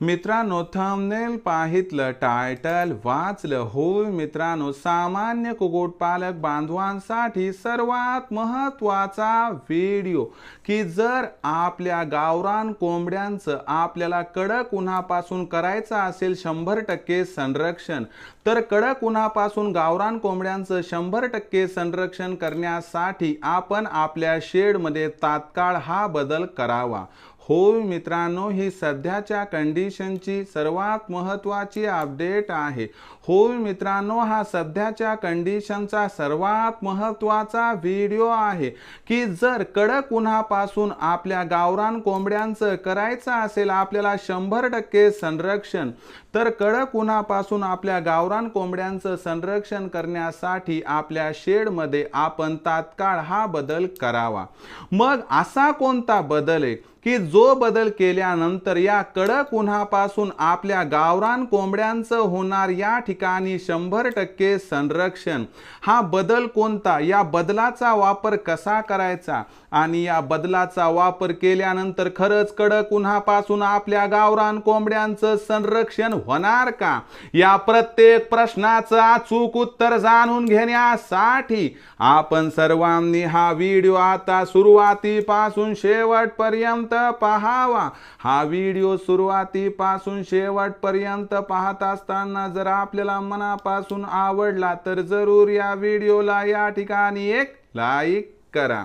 मित्रांनो thumbnail पाहितलं title वाचलं. होय मित्रांनो सामान्य कुक्कुटपालक बांधवांसाठी सर्वात महत्त्वाचा व्हिडिओ की जर आपल्या गावरान कोंबड्यांचं आपल्याला कडक उन्हापासून करायचं असेल शंभर टक्के संरक्षण तर कडक उन्हापासून गावरान कोंबड्यांचं शंभर टक्के संरक्षण करण्यासाठी आपण आपल्या शेडमध्ये तात्काळ हा बदल करावा. होय मित्रांनो ही सध्याच्या कंडिशनची सर्वात महत्त्वाची अपडेट आहे. होय मित्रांनो हा सध्याच्या कंडिशनचा सर्वात महत्त्वाचा व्हिडिओ आहे की जर कडक उन्हापासून आपल्या गावरान कोंबड्यांचं करायचं असेल आपल्याला शंभर टक्के संरक्षण तर कडक उन्हापासून आपल्या गावरान कोंबड्यांचं संरक्षण करण्यासाठी आपल्या शेडमध्ये आपण तात्काळ हा बदल करावा. मग असा कोणता बदल आहे की जो बदल केल्यानंतर या कडक उन्हापासून आपल्या गावरान कोंबड्यांचं होणार या ठिकाणी शंभर टक्के संरक्षण. हा बदल कोणता? या बदलाचा वापर कसा करायचा? आणि या बदलाचा वापर केल्यानंतर खरंच कडक उन्हापासून आपल्या गावरान कोंबड्यांचं संरक्षण होणार का? या प्रत्येक प्रश्नाचं अचूक उत्तर जाणून घेण्यासाठी आपण सर्वांनी हा व्हिडिओ आता सुरुवातीपासून शेवटपर्यंत पाहावा. हा व्हिडिओ सुरुवातीपासून शेवटपर्यंत पाहत असताना जर आपल्या आपल्याला मनापासून आवडला तर जरूर या व्हिडिओला या ठिकाणी एक लाईक करा.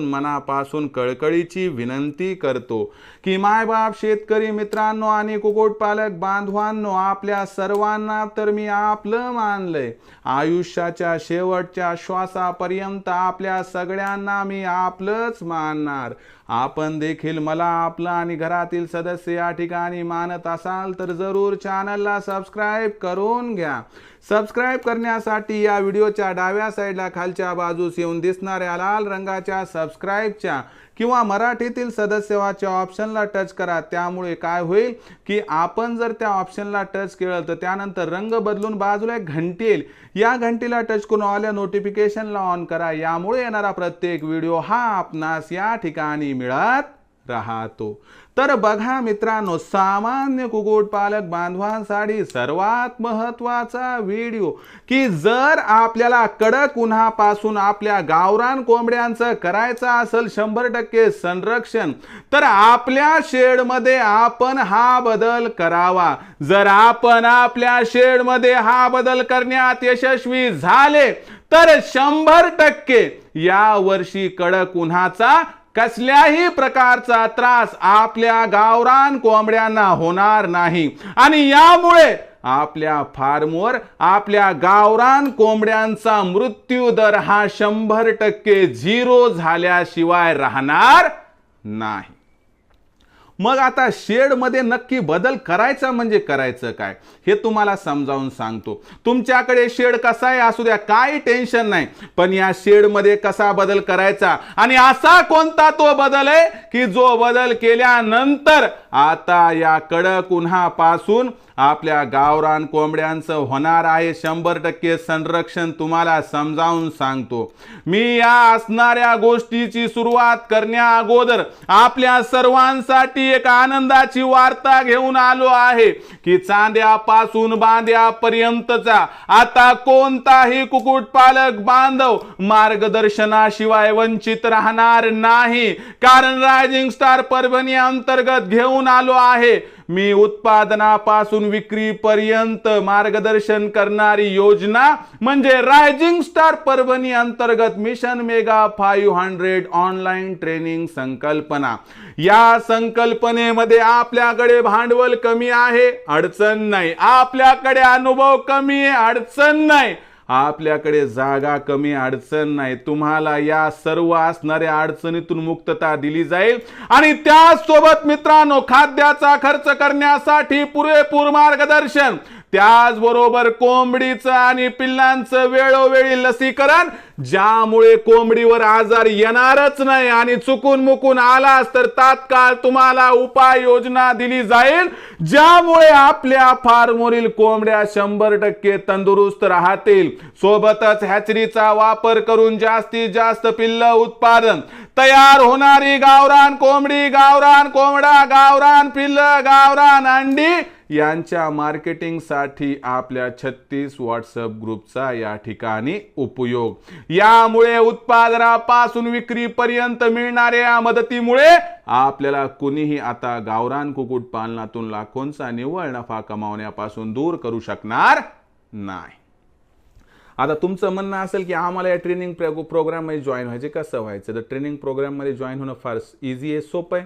मनापासून कळकळीची विनंती करतो की मायबाप शेतकरी मित्रांनो आणि कुक्कुटपालक बांधवांनो आपल्या सर्वांना तर मी आपलं मानलंय. आयुष्याच्या शेवटच्या श्वासापर्यंत आपल्या सगळ्यांना मी आपलंच मानणार. आपण देखील मला आपलं आणि घरातील सदस्य या ठिकाणी मानत असाल तर जरूर चॅनलला सबस्क्राईब करून घ्या. सबस्क्राईब करण्यासाठी या व्हिडिओच्या डाव्या साईडला खालच्या बाजूस येऊन दिसणाऱ्या लाल रंगाच्या सबस्क्राईबच्या किंवा मराठीतील सदस्यवाच्या ऑप्शनला टच करा. त्यामुळे काय होईल की आपण जर त्या ऑप्शनला टच केलं तर त्यानंतर रंग बदलून बाजूला एक घंटी येईल. या घंटीला टच करून आल्या नोटिफिकेशनला ऑन करा. यामुळे येणारा प्रत्येक व्हिडिओ हा आपणास या ठिकाणी मिळत राहतो. तर बघा मित्रांनो सामान्य कुक्कुटपालक बांधवांसाठी सर्वात महत्त्वाचा व्हिडिओ की जर आपल्याला कडक उन्हापासून आपल्या गावरान कोंबड्यांचं करायचं असेल शंभर टक्के संरक्षण तर आपल्या शेडमध्ये आपण हा बदल करावा. जर आपण आपल्या शेडमध्ये हा बदल करण्यात यशस्वी झाले तर शंभर टक्के या वर्षी कडक उन्हाचा कसल्याही प्रकारचा त्रास आपल्या गावरान कोंबड्यांना होणार नाही. आणि यामुळे आपल्या फार्मवर आपल्या गावरान कोंबड्यांचा मृत्यू दर हा शंभर टक्के झिरो झाल्याशिवाय राहणार नाही. मग आता शेडमध्ये नक्की बदल करायचा म्हणजे करायचं काय? हे तुम्हाला समजावून सांगतो. तुमच्याकडे शेड कसा आहे असू द्या काही टेन्शन नाही. पण या शेडमध्ये कसा बदल करायचा? आणि असा कोणता तो बदल आहे की जो बदल केल्यानंतर आता या कडक उन्हापासून आपल्या गावरान कोंबड्यांचं होणार आहे शंभर टक्के संरक्षण तुम्हाला समजावून सांगतो. मी या असणाऱ्या गोष्टीची सुरुवात करण्या अगोदर आपल्या सर्वांसाठी एक आनंदाची वार्ता घेऊन आलो आहे की चांद्यापासून बांध्यापर्यंतचा आता कोणताही कुक्कुटपालक बांधव मार्गदर्शनाशिवाय वंचित राहणार नाही. कारण रायझिंग स्टार परभणी अंतर्गत घेऊन आलो आहे. मी उत्पादनापासून विक्रीपर्यंत मार्गदर्शन करणारी योजना म्हणजे रायझिंग स्टार परभणी अंतर्गत mission mega five hundred online training संकल्पना. या संकल्पनेमध्ये आपल्याकडे भांडवल कमी आहे अडचण नाही. आपल्याकडे अनुभव कमी आहे अडचण नाही. आपल्याकडे जागा कमी अडचण नाही. तुम्हाला या सर्व असणाऱ्या अडचणीतून मुक्तता दिली जाईल. आणि त्यासोबत मित्रांनो खाद्याचा खर्च करण्यासाठी पुरेपूर मार्गदर्शन त्याचबरोबर कोंबडीचं आणि पिल्लांचं वेळोवेळी लसीकरण ज्यामुळे कोंबडीवर आजार येणारच नाही आणि चुकून मुकून आलास तर तात्काळ तुम्हाला उपाययोजना दिली जाईल ज्यामुळे आपल्या फार्मवरील कोंबड्या शंभर टक्के तंदुरुस्त राहतील. सोबतच हॅचरीचा वापर करून जास्तीत जास्त पिल्ल उत्पादन. तयार होणारी गावरान कोंबडी गावरान कोंबडा गावरान पिल्ल गावरान अंडी यांच्या मार्केटिंगसाठी आपल्या छत्तीस व्हॉट्सअप ग्रुपचा या ठिकाणी उपयोग. यामुळे उत्पादनापासून विक्रीपर्यंत मिळणाऱ्या मदतीमुळे आपल्याला कुणीही आता गावरान कुक्कुटपालनातून लाखोंचा निव्वळ नफा कमावण्यापासून दूर करू शकणार नाही. आता तुमचं म्हणणं असेल की आम्हाला या ट्रेनिंग प्रोग्राममध्ये जॉईन व्हायचे कसं व्हायचं? तर ट्रेनिंग प्रोग्राममध्ये जॉईन होणं फार इझी आहे सोपं आहे.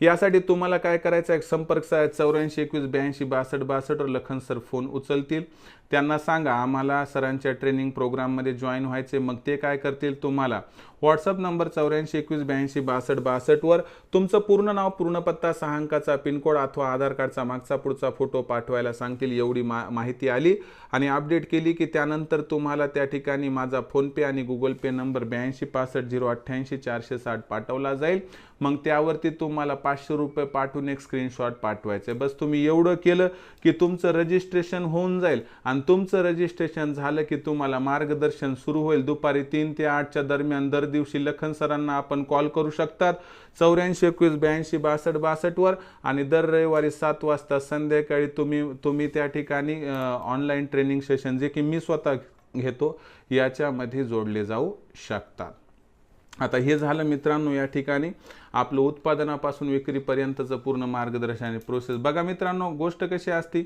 यासाठी तुम्हाला काय करायचं आहे संपर्क साहेब चौऱ्याऐंशी एकवीस ब्याऐंशी बासष्ट बासष्टवर लखन सर फोन उचलतील. त्यांना सांगा आम्हाला सरांच्या ट्रेनिंग प्रोग्राममध्ये जॉईन व्हायचे मग ते काय करतील तुम्हाला? व्हॉट्सअप नंबर चौऱ्याऐंशी एकवीस ब्याऐंशी बासष्ट बासष्टवर तुमचं पूर्ण नाव पूर्ण पत्ता सहा अंकाचा पिनकोड अथवा आधार कार्डचा मागचा पुढचा फोटो पाठवायला सांगतील एवढी मा माहिती आली. आणि अपडेट केली की त्यानंतर तुम्हाला त्या ठिकाणी माझा फोनपे आणि गुगल पे नंबर ब्याऐंशी पासष्ट झिरो अठ्ठ्याऐंशी चारशे साठ पाठवला जाईल. मग त्यावरती तुम्हाला पाचशे रुपये पाठवून एक स्क्रीनशॉट पाठवायचे. बस तुम्ही एवढं केलं की तुमचं रजिस्ट्रेशन होऊन जाईल. आणि आणि तुमचं रजिस्ट्रेशन झालं की तुम्हाला मार्गदर्शन सुरू होईल. दुपारी तीन ते आठच्या दरम्यान दर दिवशी लखन सरांना आपण कॉल करू शकतात. चौऱ्याऐंशी एकवीस ब्याऐंशी बासष्ट बासष्टवर आणि दर रविवारी सात वाजता संध्याकाळी तुम्ही तुम्ही त्या ठिकाणी ऑनलाईन ट्रेनिंग सेशन जे की मी स्वतः घेतो याच्यामध्ये जोडले जाऊ शकतात. आता हे झालं मित्रांनो या ठिकाणी. आपलं उत्पादनापासून विक्रीपर्यंतचं पूर्ण मार्गदर्शन आणि प्रोसेस बघा मित्रांनो गोष्ट कशी असती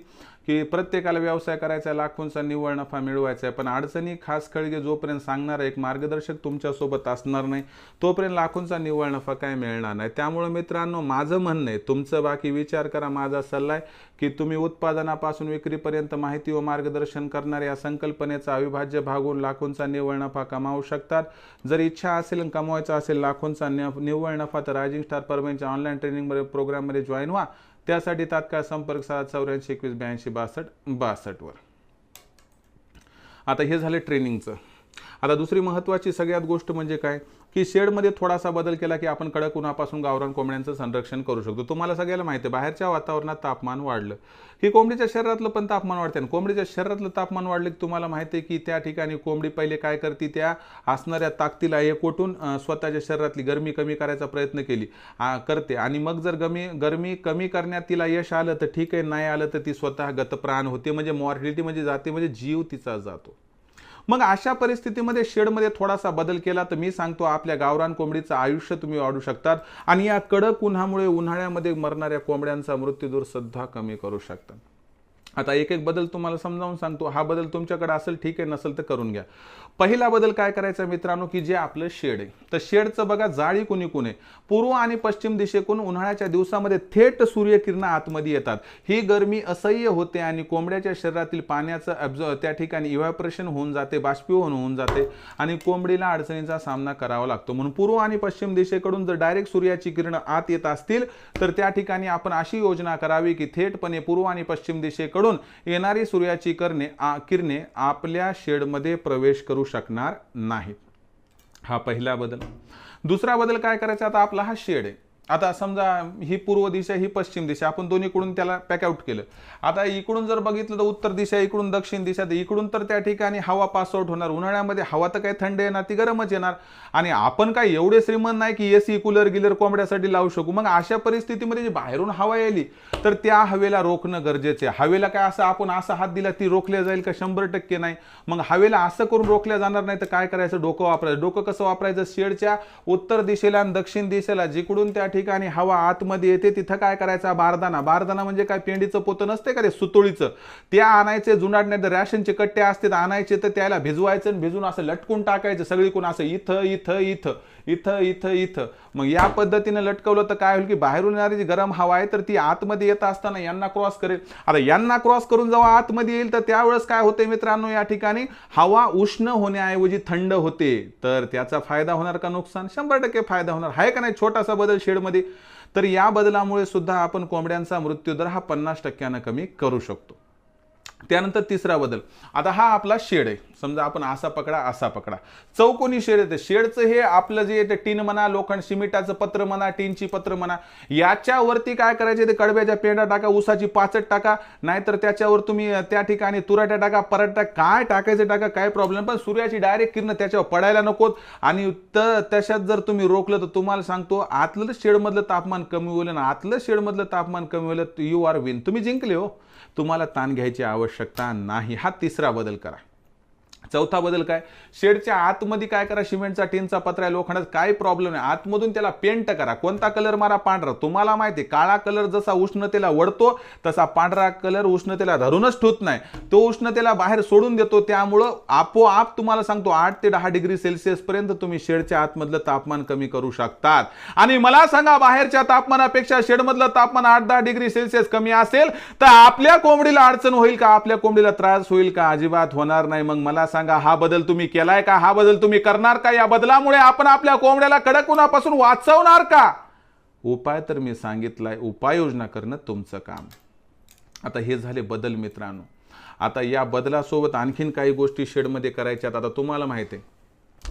की प्रत्येकाला व्यवसाय करायचा आहे, लाखोंचा निव्वळ नफा मिळवायचा आहे पण अडचणी खास खळगे जोपर्यंत सांगणारा एक मार्गदर्शक तुमच्यासोबत असणार नाही तोपर्यंत लाखोंचा निव्वळ नफा काय मिळणार नाही. त्यामुळे मित्रांनो माझं म्हणणं आहे तुमचं बाकी विचार करा माझा सल्ला आहे की तुम्ही उत्पादनापासून विक्रीपर्यंत माहिती व मार्गदर्शन करणाऱ्या या संकल्पनेचा अविभाज्य भागून लाखोंचा निव्वळ नफा कमावू शकतात. जर इच्छा असेल कमवायचा असेल लाखोंचा निव्वळ नफा तर रायझिंग स्टार परभणीच्या ऑनलाईन ट्रेनिंग प्रोग्राममध्ये जॉईन व्हा. त्यासाठी तात्काळ संपर्क साधा चौऱ्याऐंशी एकवीस ब्याऐंशी बासष्ट बासष्टवर. आता हे झालं ट्रेनिंगचं आता दुसरी महत्त्वाची सगळ्यात गोष्ट म्हणजे काय? की शेडमध्ये थोडासा बदल केला की आपण कडक उन्हापासून गावरान कोंबड्यांचं संरक्षण करू शकतो. तुम्हाला सगळ्याला माहिती आहे बाहेरच्या वातावरणात तापमान वाढलं. की कोंबडीच्या शरीरातलं पण तापमान वाढते आणि कोंबडीच्या शरीरातलं तापमान वाढलं की तुम्हाला माहिती आहे की त्या ठिकाणी कोंबडी पहिले काय करते? त्या असणाऱ्या ताकदीला एकवटून अं, स्वतःच्या शरीरातली गरमी कमी करायचा प्रयत्न केली करते. आणि मग जर गमी गरमी कमी करण्यात तिला यश आलं तर ठीक आहे नाही आलं तर ती स्वतः गतप्राण होते. म्हणजे मॉर्टिलिटी म्हणजे जाते म्हणजे जीव तिचा जातो. मग अशा परिस्थितीमध्ये शेडमध्ये थोडासा बदल केला तर मी सांगतो आपल्या गावरान कोंबडीचं आयुष्य तुम्ही वाढू शकतात आणि या कडक उन्हामुळे उन्हाळ्यामध्ये मरणाऱ्या कोंबड्यांचा मृत्यूदूर सुद्धा कमी करू शकतात आता एक एक बदल तुम्हाला समजावून सांगतो. हा बदल तुमच्याकडे असेल ठीक आहे नसेल तर करून घ्या. पहिला बदल काय करायचा मित्रांनो की जे आपलं शेड आहे. तर शेडचं बघा जाळी कुणी कुणी? पूर्व आणि पश्चिम दिशेकडून उन्हाळ्याच्या दिवसामध्ये थेट सूर्यकिरण आतमध्ये येतात. ही गरमी असह्य होते आणि कोंबड्याच्या शरीरातील पाण्याचं ॲब्झॉ त्या ठिकाणी इव्हॅपरेशन होऊन जाते बाष्पीभवन होऊन जाते आणि कोंबडीला अडचणीचा सामना करावा लागतो. म्हणून पूर्व आणि पश्चिम दिशेकडून जर डायरेक्ट सूर्याची किरण आत येत असतील तर त्या ठिकाणी आपण अशी योजना करावी की थेटपणे पूर्व आणि पश्चिम दिशेकडून येणारी सूर्याची करणे किरणे आपल्या शेडमध्ये प्रवेश करू शकणार नाहीत. हा पहिला बदल. दुसरा बदल काय करायचा? आता आपला हा शेड आहे. आता समजा ही पूर्व दिशा ही पश्चिम दिशा आपण दोन्हीकडून त्याला पॅकआउट केलं. आता इकडून जर बघितलं तर उत्तर दिशा इकडून दक्षिण दिशा तर इकडून तर त्या ठिकाणी हवा पास आउट होणार. उन्हाळ्यामध्ये हवा तर काही थंड येणार ती गरमच येणार. आणि आपण काय एवढे श्रीमंत नाही की एसी कूलर गिलर कोंबड्यासाठी लावू शकू. मग अशा परिस्थितीमध्ये जी बाहेरून हवा यायली तर त्या हवेला रोखणं गरजेचे आहे. हवेला काय असं आपण असा हात दिला ती रोखल्या जाईल का? शंभर टक्के नाही. मग हवेला असं करून रोखल्या जाणार नाही तर काय करायचं? डोकं वापरायचं. डोकं कसं वापरायचं? शेडच्या उत्तर दिशेला आणि दक्षिण दिशेला जिकडून त्या ठिकाणी ठिकाणी हवा आतमध्ये येते तिथं काय करायचा बारदाना बारदाना म्हणजे काय? पेंडीचं पोतं नसते का रे? सुतोळीचं. त्या आणायचे जुनाट रॅशनचे कट्टे असते आणायचे तर त्याला भिजवायचं आणि भिजून असं लटकून टाकायचं सगळीकडून असं इथं इथं इथं. इथं इथं इथं. मग या पद्धतीने लटकवलं तर काय होईल की बाहेरून येणारी जी गरम हवा आहे तर ती आतमध्ये येत असताना यांना क्रॉस करेल. आता यांना क्रॉस करून जेव्हा आतमध्ये येईल तर त्यावेळेस काय होते मित्रांनो या ठिकाणी हवा उष्ण होण्याऐवजी थंड होते. तर त्याचा फायदा होणार का नुकसान? शंभर टक्के फायदा होणार. आहे का नाही? छोटासा बदल शेडमध्ये. तर या बदलामुळे सुद्धा आपण कोंबड्यांचा मृत्यूदर हा पन्नास टक्क्यानं कमी करू शकतो. त्यानंतर तिसरा बदल. आता हा आपला शेड आहे. समजा आपण असा पकडा असा पकडा. चौकोनी शेड येते? शेडचं हे आपलं जे येते टीन म्हणा लोखंड शिमिटाचं पत्र म्हणा टीनची पत्र म्हणा याच्यावरती काय करायचे ते कडब्याच्या पेंडा टाका उसाची पाचट टाका नाहीतर त्याच्यावर तुम्ही त्या ठिकाणी तुराट्या टाका पराटा काय टाकायचं टाका काय प्रॉब्लेम पण सूर्याची डायरेक्ट किरण त्याच्यावर पडायला नकोत. आणि तर तशात जर तुम्ही रोखलं तर तुम्हाला सांगतो आतलं शेडमधलं तापमान कमी होईल ना आतलं शेडमधलं तापमान कमी होईल. यू आर विन तुम्ही जिंकले हो. तुम्हाला ताण घ्यायची आवश्यकता नाही. हा तिसरा बदल करा. चौथा बदल काय? शेडच्या आतमध्ये काय करा सिमेंटचा टीनचा पत्रा आहे लोखंडात काय प्रॉब्लेम आहे आतमधून त्याला पेंट करा. कोणता कलर मारा? पांढरा. तुम्हाला माहिती आहे, काळा कलर जसा उष्णतेला वडतो तसा पांढरा कलर उष्णतेला धरूनच ठेवत नाही. तो उष्णतेला बाहेर सोडून देतो. त्यामुळं आपोआप तुम्हाला सांगतो आठ ते दहा डिग्री सेल्सिअस पर्यंत तुम्ही शेडच्या आतमधलं तापमान कमी करू शकतात. आणि मला सांगा बाहेरच्या तापमानापेक्षा शेडमधलं तापमान आठ दहा डिग्री सेल्सिअस कमी असेल तर आपल्या कोंबडीला अडचण होईल का? आपल्या कोंबडीला त्रास होईल का? अजिबात होणार नाही. मग मला सांगा हा बदल तुम्ही केलाय का? हा बदल तुम्ही करणार का? या बदलामुळे आपण आपल्या कोंबड्याला कडक उन्हापासून वाचवणार का? उपाय तर मी सांगितलाय उपाययोजना करणं तुमचं काम. आता हे झाले बदल मित्रांनो. आता या बदलासोबत आणखीन काही गोष्टी शेडमध्ये करायच्यात. आता तुम्हाला माहिती आहे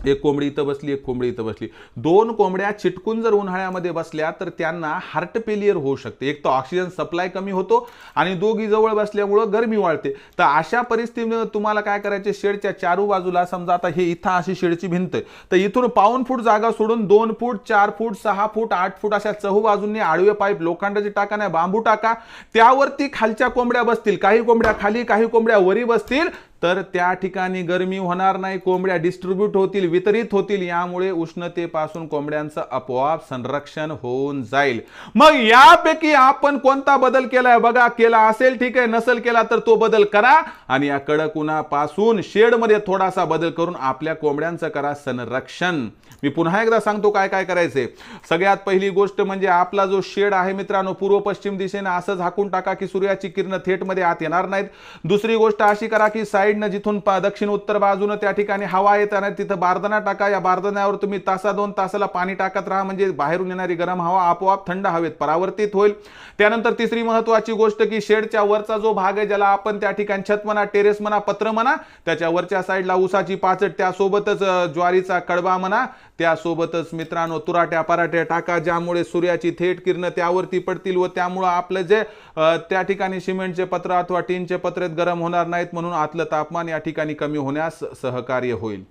एक कोंबडी इथं बसली एक कोंबडी इथं बसली. दोन कोंबड्या चिटकून जर उन्हाळ्यामध्ये बसल्या तर त्यांना हार्ट फेलियर होऊ शकते. एक तर ऑक्सिजन सप्लाय कमी होतो आणि दोघी जवळ बसल्यामुळं गरमी वाढते. तर अशा परिस्थितीनं तुम्हाला काय करायचे? शेडच्या चारू बाजूला समजा आता हे इथं अशी शेडची भिंत आहे तर इथून पाऊन फूट जागा सोडून दोन फूट चार फूट सहा फूट आठ फूट अशा चहू बाजूंनी आडवे पाईप लोखंडाची टाका नाही बांबू टाका. त्यावरती खालच्या कोंबड्या बसतील. काही कोंबड्या खाली काही कोंबड्या वरी बसतील. तर त्या ठिकाणी गरमी होणार नाही कोंबड्या डिस्ट्रीब्यूट होतील वितरित होतील यामुळे उष्णतेपासून कोंबड्यांचं आपोआप संरक्षण होऊन जाईल. मग यापैकी आपण कोणता बदल केलाय? बघा केला असेल ठीक आहे. नसेल केला तर तो बदल करा. आणि या कडक उन्हापासून शेडमध्ये थोडासा बदल करून आपल्या कोंबड्यांचं करा संरक्षण. मी पुन्हा एकदा सांगतो काय काय करायचंय. सगळ्यात पहिली गोष्ट म्हणजे आपला जो शेड आहे मित्रांनो पूर्व पश्चिम दिशेने असं झाकून टाका की सूर्याची किरण थेटमध्ये आत येणार नाहीत. दुसरी गोष्ट अशी करा की साईडनं जिथून दक्षिण उत्तर बाजूनं त्या ठिकाणी हवा येताना तिथं बारदाना टाका. या बारदाण्यावर तुम्ही तासा दोन तासाला पाणी टाकत राहा म्हणजे बाहेरून येणारी गरम हवा आपोआप थंड हवेत परावर्तित होईल. त्यानंतर तिसरी महत्वाची गोष्ट की शेडच्या वरचा जो भाग आहे ज्याला आपण त्या ठिकाणी छत म्हणा टेरेस म्हणा पत्र म्हणा त्याच्या वरच्या साईडला उसाची पाचट त्यासोबतच ज्वारीचा कडबा म्हणा त्यासोबतच मित्रांनो तुराट्या पराठ्या टाका ज्यामुळे सूर्याची थेट किरणं त्यावरती पडतील व त्यामुळं आपलं जे त्या ठिकाणी सिमेंटचे पत्र अथवा टीनचे पत्रेत गरम होणार नाहीत म्हणून आतलं तापमान या ठिकाणी कमी होण्यास सहकार्य होईल.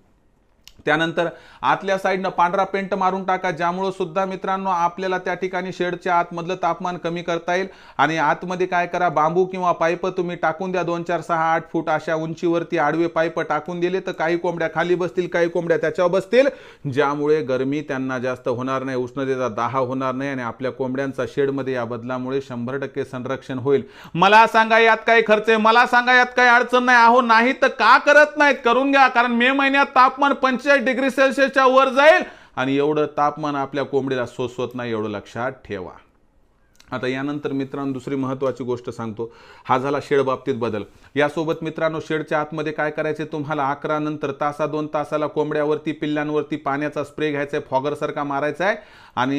त्यानंतर आतल्या साईडनं पांढरा पेंट मारून टाका ज्यामुळं सुद्धा मित्रांनो आपल्याला त्या ठिकाणी शेडच्या आतमधलं तापमान कमी करता येईल. आणि आतमध्ये काय करा बांबू किंवा पाईप तुम्ही टाकून द्या दोन चार सहा आठ फूट अशा उंचीवरती आडवे पाईप टाकून दिले तर काही कोंबड्या खाली बसतील काही कोंबड्या त्याच्यावर बसतील. ज्यामुळे गरमी त्यांना जास्त होणार नाही उष्णतेचा दाहा होणार नाही आणि आपल्या कोंबड्यांचा शेडमध्ये या बदलामुळे शंभर टक्के संरक्षण होईल. मला सांगा यात काही खर्च आहे? मला सांगा यात काही अडचण नाही? अहो नाही तर का करत नाहीत? करून घ्या कारण मे महिन्यात तापमान पंच पंचेचाळीस डिग्री सेल्सिअसच्या वर जाईल. आणि एवढं तापमान आपल्या कोंबडीला सोसवत नाही एवढं लक्षात ठेवा. आता यानंतर मित्रांनो दुसरी महत्त्वाची गोष्ट सांगतो. हा झाला शेड बाबतीत बदल. यासोबत मित्रांनो शेडच्या आतमध्ये काय करायचे तुम्हाला? अकरा नंतर तासा दोन तासाला कोंबड्यावरती पिल्लांवरती पाण्याचा स्प्रे घ्यायचा आहे फॉगरसारखा मारायचा आहे आणि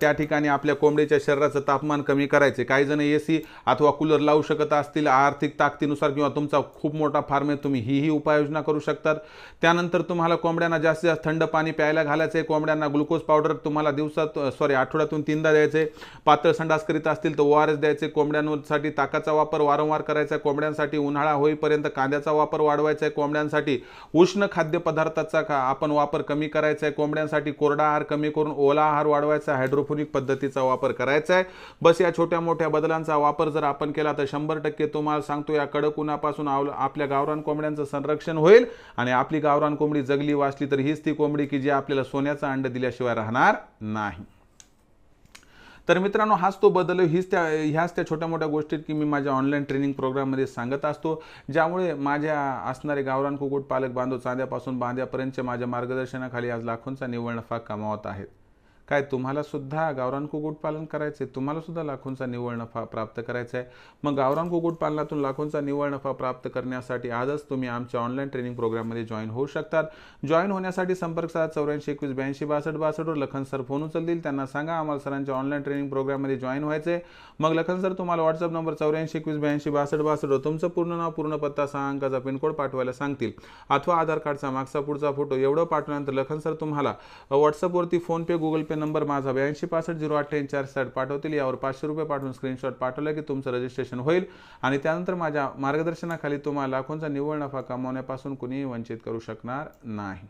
त्या ठिकाणी आपल्या कोंबडीच्या शरीराचं तापमान कमी करायचे. काही जण ए सी अथवा कूलर लावू शकत असतील आर्थिक ताकदीनुसार किंवा तुमचा खूप मोठा फार्म आहे तुम्ही ही ही उपाययोजना करू शकतात. त्यानंतर तुम्हाला कोंबड्यांना जास्तीत जास्त थंड पाणी प्यायला घालायचं आहे कोंबड्यांना ग्लुकोज पावडर तुम्हाला दिवसात सॉरी आठवड्यातून तीनदा द्यायचे पातळ संडास करीत असतील तर ओ आर एस द्यायचे कोंबड्यांसाठी ताकाचा वापर वारंवार करायचा आहे. कोंबड्यांसाठी उन्हाळा होईपर्यंत कांद्याचा वापर वाढवायचा आहे. कोंबड्यांसाठी उष्ण खाद्यपदार्थाचा का आपण वापर कमी करायचा आहे. कोंबड्यांसाठी कोरडा आहार कमी करून ओला आहार वाढवायचा हायड्रोफोनिक पद्धतीचा वापर करायचा आहे. बस या छोट्या मोठ्या बदलांचा वापर जर आपण केला तर शंभर टक्के तुम्हाला सांगतो या कडक उन्हापासून आव- आपल्या गावरान कोंबड्यांचं संरक्षण होईल आणि आपली गावरान कोंबडी जगली वाचली तर हीच ती कोंबडी की जी आपल्याला सोन्याचं अंड दिल्याशिवाय राहणार नाही. तर मित्रांनो हाच तो बदल हीच त्या ह्याच त्या छोट्या मोठ्या गोष्टीत की मी माझ्या ऑनलाईन ट्रेनिंग प्रोग्राममध्ये सांगत असतो. ज्यामुळे माझ्या असणारे गावरान कुक्कुट पालक बांधव चांद्यापासून बांध्यापर्यंतच्या माझ्या मार्गदर्शनाखाली आज लाखोंचा निव्वळ नफा कमावत आहेत. काय तुम्हाला सुद्धा गावरान कुक्कुटपालन करायचे तुम्हाला सुद्धा लाखोंचा निव्वळ नफा प्राप्त करायचा आहे मग गावरान कुक्कुटपालनातून लाखोंचा निव्वळ नफा प्राप्त करण्यासाठी आजच तुम्ही आमच्या ऑनलाईन ट्रेनिंग प्रोग्राममध्ये जॉईन होऊ शकतात. जॉईन होण्यासाठी संपर्क साधा चौऱ्याऐंशी एकवीस ब्याऐंशी बासष्ट बासष्टवर लखन सर फोन उचलतील. त्यांना सांगा आम्हाला सरांच्या ऑनलाईन ट्रेनिंग प्रोग्राममध्ये जॉईन व्हायचे मग लखन सर तुम्हाला व्हॉट्सअप नंबर चौऱ्याऐंशी एकवीस ब्याऐंशी बासष्ट बासष्टवर तुमचं पूर्ण नाव पूर्ण पत्ता सहा अंकाचा पिनकोड पाठवायला सांगतील. अथवा आधार कार्डचा मागचा पुढचा फोटो एवढं पाठवल्यानंतर लखन सर तुम्हाला व्हॉट्सअपवरती फोनपे गुगल पे नंबर माझा ब्याऐंशी पासष्ट झिरो अठ्ठ्याऐंशी चार साठ पाठवतील. यावर पाचशे रुपये पाठवून स्क्रीनशॉट पाठवलं की तुमचं रजिस्ट्रेशन होईल. आणि त्यानंतर माझ्या मार्गदर्शनाखाली तुम्हाला लाखोंचा निव्वळ नफा कमावण्यापासून कुणीही वंचित करू शकणार नाही.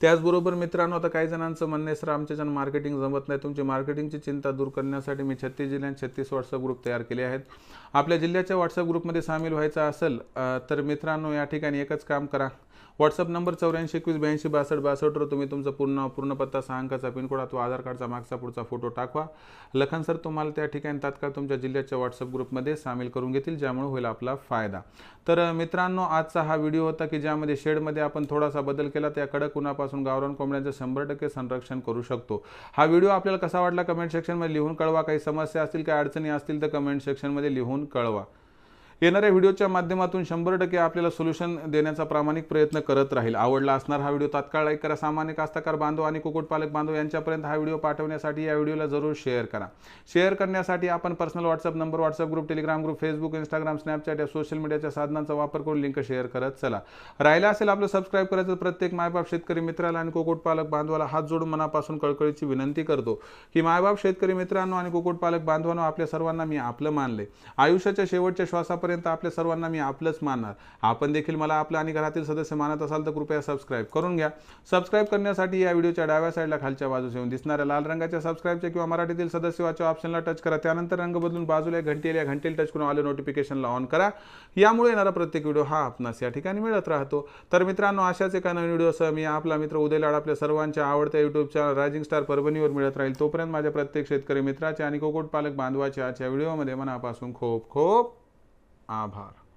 त्याचबरोबर मित्रांनो आता काही जणांचं म्हणणे सर आमच्याच्यानं मार्केटिंग जमत नाही तुमची मार्केटिंगची चिंता दूर करण्यासाठी मी छत्तीस जिल्ह्यात छत्तीस व्हॉट्सअप ग्रुप तयार केले आहेत. आपल्या जिल्ह्याच्या व्हॉट्सअप ग्रुपमध्ये सामील व्हायचं असेल तर मित्रांनो या ठिकाणी एकच काम करा. व्हॉट्सअप नंबर चौऱ्याऐंशी एकवीस ब्याऐंशी बासष्ट बासष्टवर तुम्ही तुमचं पूर्ण पूर्ण पत्ता सहा पिनकोड अथवा आधार कार्डचा मागचा पुढचा फोटो टाकवा. लखन सर तुम्हाला त्या ठिकाणी तात्काळ तुमच्या जिल्ह्याच्या व्हॉट्सअप ग्रुपमध्ये सामील करून घेतील ज्यामुळे होईल आपला फायदा. तर मित्रांनो आजचा हा व्हिडिओ होता की ज्यामध्ये शेडमध्ये आपण थोडासा बदल केला त्या कडक उन्हापासून गावरान कोंबड्यांचं शंभर टक्के संरक्षण करू शकतो. हा व्हिडिओ आपल्याला कसा वाटला कमेंट सेक्शनमध्ये लिहून कळवा. काही समस्या असतील काही अडचणी असतील तर कमेंट सेक्शनमध्ये लिहून कळवा. येणाऱ्या व्हिडिओच्या माध्यमातून शंभर टक्के आपल्याला सोल्युशन देण्याचा प्रामाणिक प्रयत्न करत राहील. आवडला असणार हा व्हिडिओ तात्काळ लाईक करा. सामान्य कास्तकार बांधव आणि कुक्कुटपालक बांधव यांच्यापर्यंत हा व्हिडिओ पाठवण्यासाठी या व्हिडिओला जरूर शेअर करा. शेअर करण्यासाठी आपण personal WhatsApp number WhatsApp group Telegram group Facebook Instagram Snapchat या सोशल मीडियाच्या साधनांचा वापर करून लिंक शेअर करत चला. राहिला असेल आपलं सबस्क्राईब करायचं प्रत्येक मायबाप शेतकरी मित्राला आणि कुक्कुटपालक बांधवाला हात जोडून मनापासून कळकळीची विनंती करतो की मायबाप शेतकरी मित्रांनो आणि कुक्कुटपालक बांधवांनो आपल्या सर्वांना मी आपलं मानले आयुष्याच्या शेवटच्या श्वासापर्यंत आपल्या सर्वांना मी आपलंच मानणार. आपण देखील मला आपलं आणि घरातील सदस्य मानत असाल तर कृपया सबस्क्राईब करून घ्या. सबस्क्राईब करण्यासाठी या व्हिडिओच्या डाव्या साईडला खालच्या बाजूस येऊन दिसणाऱ्या लाल रंगाच्या सबस्क्राईबच्या किंवा मराठीतील सदस्य वाच्या ऑप्शनला टच करा. त्यानंतर रंग बदलून बाजूला एक घंटी या घंटीला टच करून आले नोटिफिकेशनला ऑन करा. यामुळे येणारा प्रत्येक व्हिडिओ हा आपणास या ठिकाणी मिळत राहतो. तर मित्रांनो अशाच एका नवीन व्हिडिओसह मी आपला मित्र उदय लाड आपल्या सर्वांच्या आवडत्या युट्यूब चॅनल रायझिंग स्टार परभणीवर मिळत राहील. तोपर्यंत माझ्या प्रत्येक शेतकरी मित्राचे आणि कुक्कुटपालक बांधवाचे आजच्या व्हिडिओमध्ये मनापासून खूप खूप आभार.